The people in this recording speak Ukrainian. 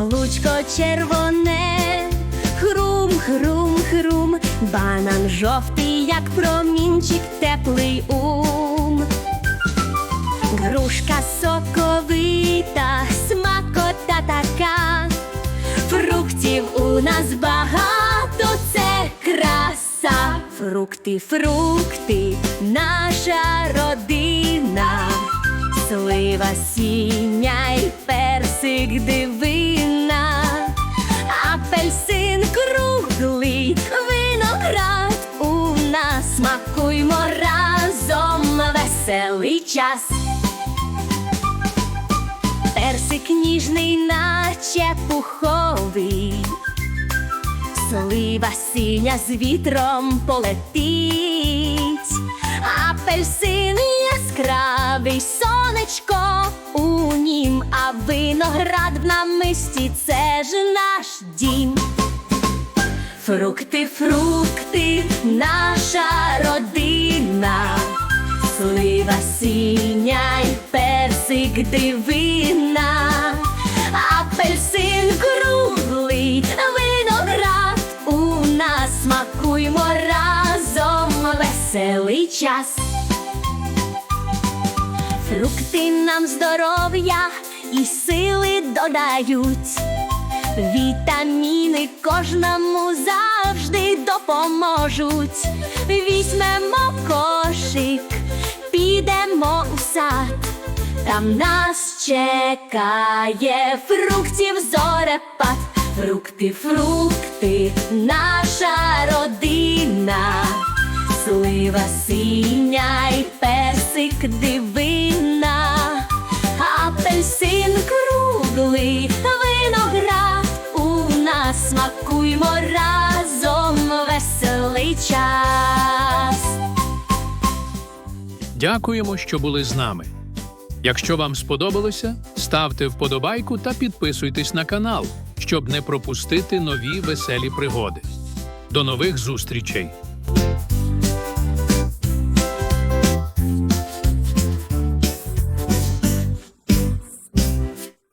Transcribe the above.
яблучко червоне, хрум, хрум, хрум, банан жовтий, як промінчик, теплий ум. Грушка соковита, смакота така, фруктів у нас багато, це краса. Фрукти, фрукти, наша родина, слива, сіня й персик дивина, смакуймо разом веселий час. Персик ніжний, наче пуховий, слива синя з вітром полетить, апельсин яскравий, сонечко у нім, а виноград в намисті це ж наш дім. Фрукти, фрукти, наша слива синя й персик дивина, апельсин круглий, виноград у нас смакуймо разом веселий час. Фрукти нам здоров'я і сили додають. Вітаміни кожному завжди допоможуть. Візьмемо кошик, сад. Там нас чекає фруктів зорепад. Фрукти, фрукти, наша родина. Слива синя й персик дивина, апельсин круглий, виноград у нас смакуймо разом веселий час. Дякуємо, що були з нами. Якщо вам сподобалося, ставте вподобайку та підписуйтесь на канал, щоб не пропустити нові веселі пригоди. До нових зустрічей!